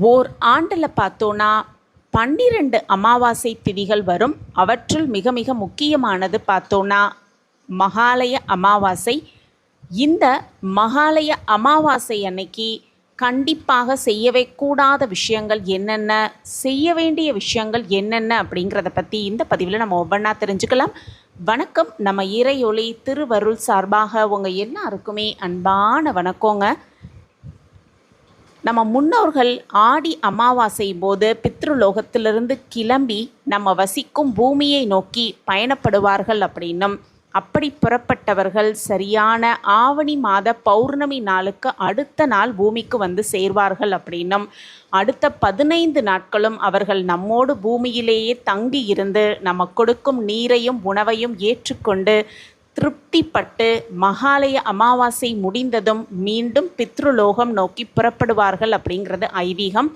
ஓர் ஆண்டில் பார்த்தோன்னா பன்னிரண்டு அமாவாசை திதிகள் வரும். அவற்றுள் மிக மிக முக்கியமானது பார்த்தோன்னா மகாலய அமாவாசை. இந்த மகாலய அமாவாசை அன்னைக்கு கண்டிப்பாக செய்யவே கூடாத விஷயங்கள் என்னென்ன செய்ய வேண்டிய விஷயங்கள் என்னென்ன அப்படிங்கிறத பற்றி இந்த பதிவில் நம்ம ஒவ்வொன்றா தெரிஞ்சுக்கலாம். வணக்கம் நம்ம இறையொளி திருவருள் சார்பாக உங்கள் எல்லாருக்குமே அன்பான வணக்கங்க. நம்ம முன்னோர்கள் ஆடி அமாவாசை போது பித்ருலோகத்திலிருந்து கிளம்பி நம்ம வசிக்கும் பூமியை நோக்கி பயணப்படுவார்கள் அப்படின்னும். அப்படி புறப்பட்டவர்கள் சரியான ஆவணி மாத பௌர்ணமி நாளுக்கு அடுத்த நாள் பூமிக்கு வந்து சேர்வார்கள் அப்படின்னும். அடுத்த பதினைந்து நாட்களும் அவர்கள் நம்மோடு பூமியிலேயே தங்கி இருந்து நம்ம கொடுக்கும் நீரையும் உணவையும் ஏற்றுக்கொண்டு திருப்திப்பட்டு மகாலய அமாவாசை முடிந்ததும் மீண்டும் பித்ருலோகம் நோக்கி புறப்படுவார்கள் அப்படிங்கிறது ஐதீகம்.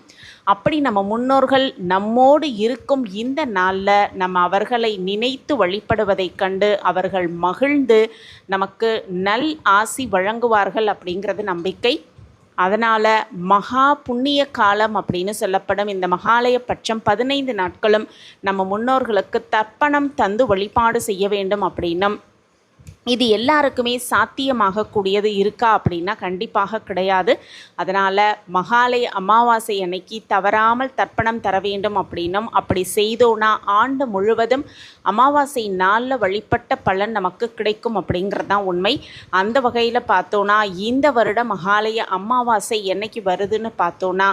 அப்படி நம்ம முன்னோர்கள் நம்மோடு இருக்கும் இந்த நாளில் நம்ம அவர்களை நினைத்து வழிபடுவதைக் கண்டு அவர்கள் மகிழ்ந்து நமக்கு நல் ஆசி வழங்குவார்கள் அப்படிங்கிறது நம்பிக்கை. அதனால் மகா புண்ணிய காலம் அப்படின்னு சொல்லப்படும் இந்த மகாலய பட்சம் பதினைந்து நாட்களும் நம்ம முன்னோர்களுக்கு தர்ப்பணம் தந்து வழிபாடு செய்ய வேண்டும் அப்படின்னும் இது எல்லாருக்குமே சாத்தியமாகக்கூடியது இருக்கா அப்படின்னா கண்டிப்பாக கிடையாது. அதனால் மகாலய அமாவாசை அன்னைக்கு தவறாமல் தர்ப்பணம் தர வேண்டும் அப்படின்னும் அப்படி செய்தோன்னா ஆண்டு முழுவதும் அமாவாசை நாளில் வழிபட்ட பலன் நமக்கு கிடைக்கும் அப்படிங்கிறது தான் உண்மை. அந்த வகையில் பார்த்தோன்னா இந்த வருட மகாலய அமாவாசை என்னைக்கு வருதுன்னு பார்த்தோன்னா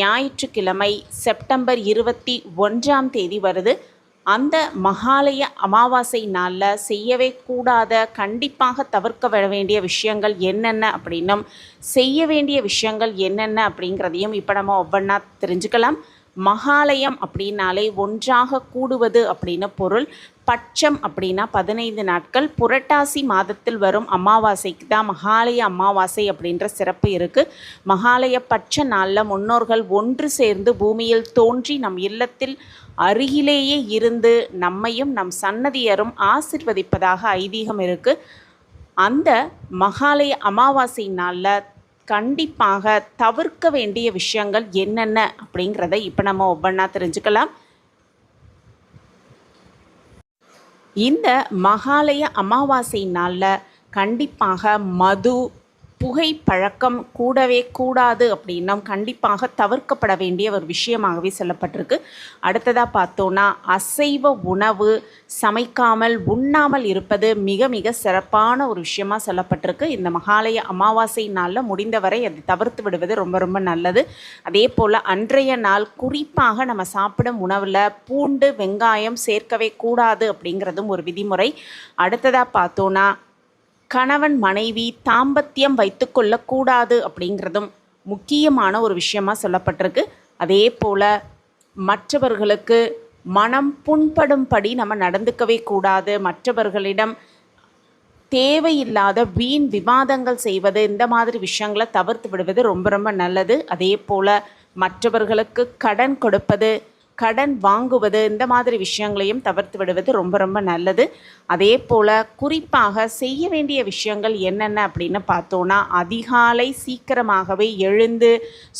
ஞாயிற்றுக்கிழமை செப்டம்பர் இருபத்தி ஒன்றாம் தேதி வருது. அந்த மகாலய அமாவாசை நாளில் செய்யவே கூடாத கண்டிப்பாக தவிர்க்க வேண்டிய விஷயங்கள் என்னென்ன அப்படின்னும் செய்ய வேண்டிய விஷயங்கள் என்னென்ன அப்படிங்கிறதையும் இப்போ நம்ம ஒவ்வொன்றா தெரிஞ்சுக்கலாம். மகாலயம் அப்படின்னாலே ஒன்றாக கூடுவது அப்படின்னு பொருள். பட்சம் அப்படின்னா பதினைந்து நாட்கள். புரட்டாசி மாதத்தில் வரும் அமாவாசைக்கு தான் மகாலய அமாவாசை அப்படின்ற சிறப்பு இருக்குது மகாலய பட்ச நாளில் முன்னோர்கள் ஒன்று சேர்ந்து பூமியில் தோன்றி நம் இல்லத்தில் அருகிலேயே இருந்து நம்மையும் நம் சன்னதியரும் ஆசிர்வதிப்பதாக ஐதீகம் இருக்குது அந்த மகாலய அமாவாசை நாளில் கண்டிப்பாக தவிர்க்க வேண்டிய விஷயங்கள் என்னென்ன அப்படிங்கிறத இப்போ நம்ம ஒவ்வொன்றா தெரிஞ்சுக்கலாம். இந்த மகாலய அமாவாசை நாளில் கண்டிப்பாக மது புகை பழக்கம் கூடவே கூடாது அப்படின்னும் கண்டிப்பாக தவிர்க்கப்பட வேண்டிய ஒரு விஷயமாகவே சொல்லப்பட்டிருக்கு. அடுத்ததாக பார்த்தோன்னா அசைவ உணவு சமைக்காமல் உண்ணாமல் இருப்பது மிக மிக சிறப்பான ஒரு விஷயமாக சொல்லப்பட்டிருக்கு. இந்த மகாலய அமாவாசை நாளில் முடிந்தவரை அதை தவிர்த்து விடுவது ரொம்ப ரொம்ப நல்லது. அதே போல் அன்றைய நாள் குறிப்பாக நம்ம சாப்பிடும் உணவில் பூண்டு வெங்காயம் சேர்க்கவே கூடாது அப்படிங்கிறதும் ஒரு விதிமுறை. அடுத்ததாக பார்த்தோன்னா கணவன் மனைவி தாம்பத்தியம் வைத்துக்கொள்ளக்கூடாது அப்படிங்கிறதும் முக்கியமான ஒரு விஷயமாக சொல்லப்பட்டிருக்கு. அதே போல் மற்றவர்களுக்கு மனம் புண்படும்படி நம்ம நடந்துக்கவே கூடாது. மற்றவர்களிடம் தேவையில்லாத வீண் விவாதங்கள் செய்வது இந்த மாதிரி விஷயங்களை தவிர்த்து விடுவது ரொம்ப ரொம்ப நல்லது. அதே போல் மற்றவர்களுக்கு கடன் கொடுப்பது கடன் வாங்குவது இந்த மாதிரி விஷயங்களையும் தவிர்த்து விடுவது ரொம்ப ரொம்ப நல்லது. அதே போல் குறிப்பாக செய்ய வேண்டிய விஷயங்கள் என்னென்ன அப்படின்னு பார்த்தோன்னா அதிகாலை சீக்கிரமாகவே எழுந்து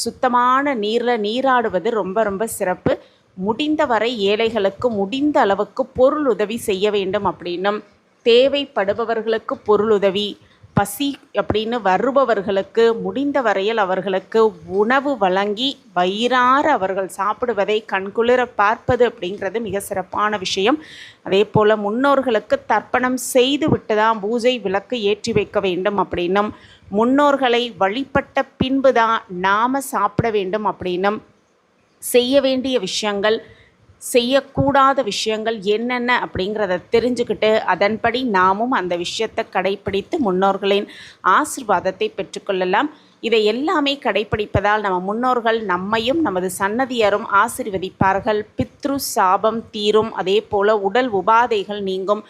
சுத்தமான நீரில் நீராடுவது ரொம்ப ரொம்ப சிறப்பு. முடிந்தவரை ஏழைகளுக்கு முடிந்த அளவுக்கு பொருள் உதவி செய்ய வேண்டும் அப்படின்னும். தேவைப்படுபவர்களுக்கு பொருளுதவி பசி அப்படின்னு வருபவர்களுக்கு முடிந்த வரையில் அவர்களுக்கு உணவு வழங்கி வயிறார அவர்கள் சாப்பிடுவதை கண்குளிர பார்ப்பது அப்படிங்கிறது மிக சிறப்பான விஷயம். அதே போல் முன்னோர்களுக்கு தர்ப்பணம் செய்து விட்டு தான் பூஜை விளக்கு ஏற்றி வைக்க வேண்டும் அப்படின்னும் முன்னோர்களை வழிபட்ட பின்பு தான் நாம் சாப்பிட வேண்டும் அப்படின்னும் செய்ய வேண்டிய விஷயங்கள் செய்யக்கூடாத விஷயங்கள் என்னென்ன அப்படிங்கிறத தெரிஞ்சுக்கிட்டு அதன்படி நாமும் அந்த விஷயத்தை கடைப்பிடித்து முன்னோர்களின் ஆசிர்வாதத்தை பெற்றுக்கொள்ளலாம். இதை எல்லாமே கடைப்பிடிப்பதால் நம்ம முன்னோர்கள் நம்மையும் நமது சன்னதியரும் ஆசிர்வதிப்பார்கள். பித்ரு சாபம் தீரும். அதே போல உடல் உபாதைகள் நீங்கும்.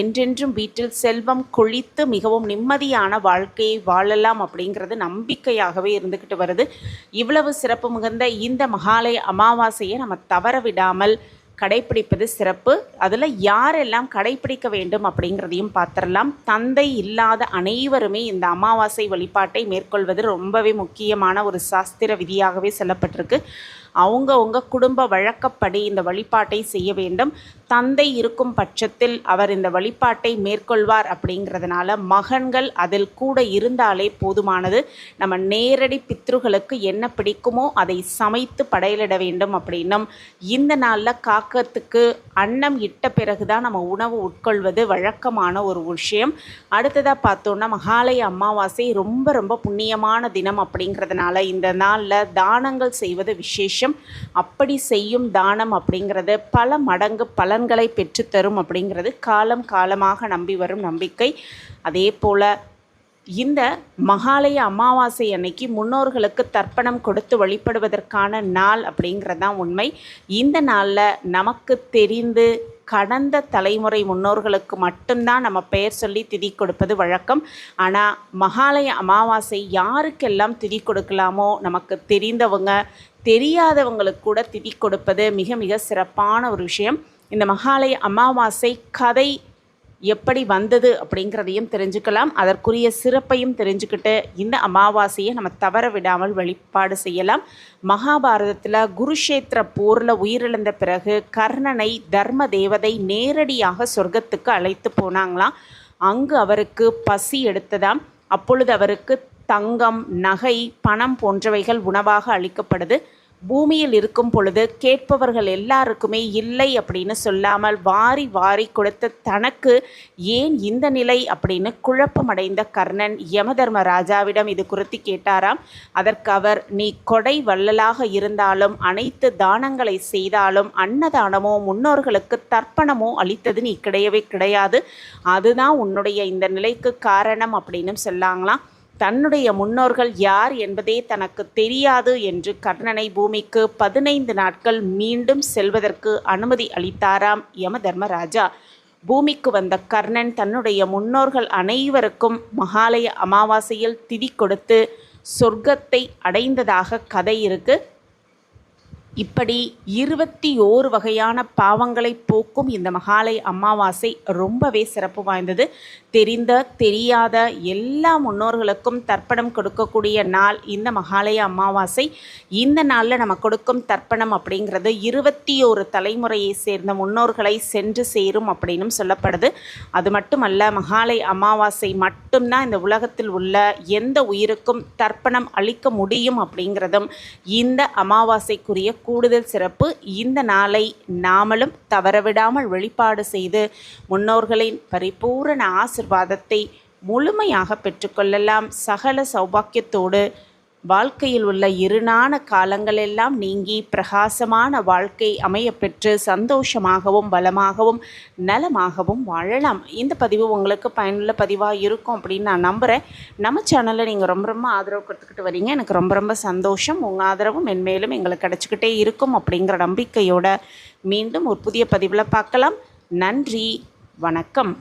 என்றென்றும் வீட்டில் செல்வம் கொழித்து மிகவும் நிம்மதியான வாழ்க்கையை வாழலாம் அப்படிங்கிறது நம்பிக்கையாகவே இருந்துக்கிட்டு வருது. இவ்வளவு சிறப்பு மிகுந்த இந்த மகாலய அமாவாசையை நம்ம தவற விடாமல் கடைப்பிடிப்பது சிறப்பு. அதில் யாரெல்லாம் கடைப்பிடிக்க வேண்டும் அப்படிங்கிறதையும் பார்த்துடலாம். தந்தை இல்லாத அனைவருமே இந்த அமாவாசை வழிபாட்டை மேற்கொள்வது ரொம்பவே முக்கியமான ஒரு சாஸ்திர விதியாகவே சொல்லப்பட்டிருக்கு. அவங்கவுங்க குடும்ப வழக்கப்படி இந்த வழிபாட்டை செய்ய வேண்டும். தந்தை இருக்கும் பட்சத்தில் அவர் இந்த வழிபாட்டை மேற்கொள்வார் அப்படிங்கிறதுனால மகன்கள் அதில் கூட இருந்தாலே போதுமானது. நம்ம நேரடி பித்ருகளுக்கு என்ன பிடிக்குமோ அதை சமைத்து படையலிட வேண்டும் அப்படின்னும். இந்த நாளில் காக்கத்துக்கு அன்னம் இட்ட பிறகு தான் நம்ம உணவு உட்கொள்வது வழக்கமான ஒரு விஷயம். அடுத்ததாக பார்த்தோன்னா மகாலய அமாவாசை ரொம்ப ரொம்ப புண்ணியமான தினம் அப்படிங்கிறதுனால இந்த நாளில் தானங்கள் செய்வது விசேஷம். அப்படி செய்யும் தானம் அப்படிங்கிறது பல மடங்கு பலன்களை பெற்றுத்தரும் அப்படிங்கிறது காலம் காலமாக நம்பி வரும் நம்பிக்கை. அதே போல் இந்த மகாலய அமாவாசை அன்னைக்கு முன்னோர்களுக்கு தர்ப்பணம் கொடுத்து வழிபடுவதற்கான நாள் அப்படிங்கிறது தான் உண்மை. இந்த நாளில் நமக்கு தெரிந்து கடந்த தலைமுறை முன்னோர்களுக்கு மட்டும்தான் நம்ம பெயர் சொல்லி திதி கொடுப்பது வழக்கம். ஆனால் மகாலய அமாவாசை யாருக்கெல்லாம் திதி கொடுக்கலாமோ நமக்கு தெரிந்தவங்க தெரியாதவங்களுக்கு கூட திதி கொடுப்பது மிக மிக சிறப்பான ஒரு விஷயம். இந்த மகாலய அமாவாசை கதை எப்படி வந்தது அப்படிங்கிறதையும் தெரிஞ்சுக்கலாம். அதற்குரிய சிறப்பையும் தெரிஞ்சுக்கிட்டு இந்த அமாவாசையை நம்ம தவற விடாமல் வழிபாடு செய்யலாம். மகாபாரதத்தில் குருஷேத்திர போரில் உயிரிழந்த பிறகு கர்ணனை தர்ம தேவதை நேரடியாக சொர்க்கத்துக்கு அழைத்து போனாங்களாம். அங்கு அவருக்கு பசி எடுத்ததாம். அப்பொழுது அவருக்கு தங்கம் நகை பணம் போன்றவைகள் உணவாக அளிக்கப்படுது. பூமியில் இருக்கும் பொழுது கேட்பவர்கள் எல்லாருக்குமே இல்லை அப்படின்னு சொல்லாமல் வாரி வாரி கொடுத்த தனக்கு ஏன் இந்த நிலை அப்படின்னு குழப்பமடைந்த கர்ணன் யமதர்ம ராஜாவிடம் இது குறித்து கேட்டாராம். அதற்கு அவர் நீ கொடை வள்ளலாக இருந்தாலும் அனைத்து தானங்களை செய்தாலும் அன்னதானமோ முன்னோர்களுக்கு தர்ப்பணமோ அளித்தது நீ கிடையவே கிடையாது. அதுதான் உன்னுடைய இந்த நிலைக்கு காரணம் அப்படின்னு சொல்லாங்களாம். தன்னுடைய முன்னோர்கள் யார் என்பதே தனக்கு தெரியாது என்று கர்ணனை பூமிக்கு பதினைந்து நாட்கள் மீண்டும் செல்வதற்கு அனுமதி அளித்தாராம் யம தர்மராஜா பூமிக்கு வந்த கர்ணன் தன்னுடைய முன்னோர்கள் அனைவருக்கும் மகாலய அமாவாசையில் திதி கொடுத்து சொர்க்கத்தை அடைந்ததாக கதை இருக்கு. இப்படி இருபத்தி ஓரு வகையான பாவங்களை போக்கும் இந்த மகாலய அமாவாசை ரொம்பவே சிறப்பு வாய்ந்தது. தெரிந்த தெரியாத எல்லா முன்னோர்களுக்கும் தர்ப்பணம் கொடுக்கக்கூடிய நாள் இந்த மகாலய அமாவாசை. இந்த நாளில் நம்ம கொடுக்கும் தர்ப்பணம் அப்படிங்கிறது இருபத்தி ஒரு தலைமுறையை சேர்ந்த முன்னோர்களை சென்று சேரும் அப்படின்னும் சொல்லப்படுது. அது மட்டுமல்ல மகாலய அமாவாசை மட்டும்தான் இந்த உலகத்தில் உள்ள எந்த உயிருக்கும் தர்ப்பணம் அளிக்க முடியும் அப்படிங்கிறதும் இந்த அமாவாசைக்குரிய கூடுதல் சிறப்பு. இந்த நாளை நாமளும் தவறவிடாமல் வெளிப்பாடு செய்து முன்னோர்களின் பரிபூரண ஆசை ஆசிர்வாதத்தை முழுமையாக பெற்றுக்கொள்ளலாம். சகல சௌபாக்கியத்தோடு வாழ்க்கையில் உள்ள இருநான காலங்களெல்லாம் நீங்கி பிரகாசமான வாழ்க்கை அமையப்பெற்று சந்தோஷமாகவும் பலமாகவும் நலமாகவும் வாழலாம். இந்த பதிவு உங்களுக்கு பயனுள்ள பதிவாக இருக்கும் அப்படின்னு நான் நம்புகிறேன் நம்ம சேனலில் நீங்கள் ரொம்ப ரொம்ப ஆதரவு கொடுத்துக்கிட்டு வரீங்க. எனக்கு ரொம்ப ரொம்ப சந்தோஷம். உங்கள் ஆதரவும் மென்மேலும் எங்களுக்கு கிடச்சிக்கிட்டே இருக்கும் அப்படிங்கிற நம்பிக்கையோட மீண்டும் ஒரு புதிய பதிவில் பார்க்கலாம். நன்றி. வணக்கம்.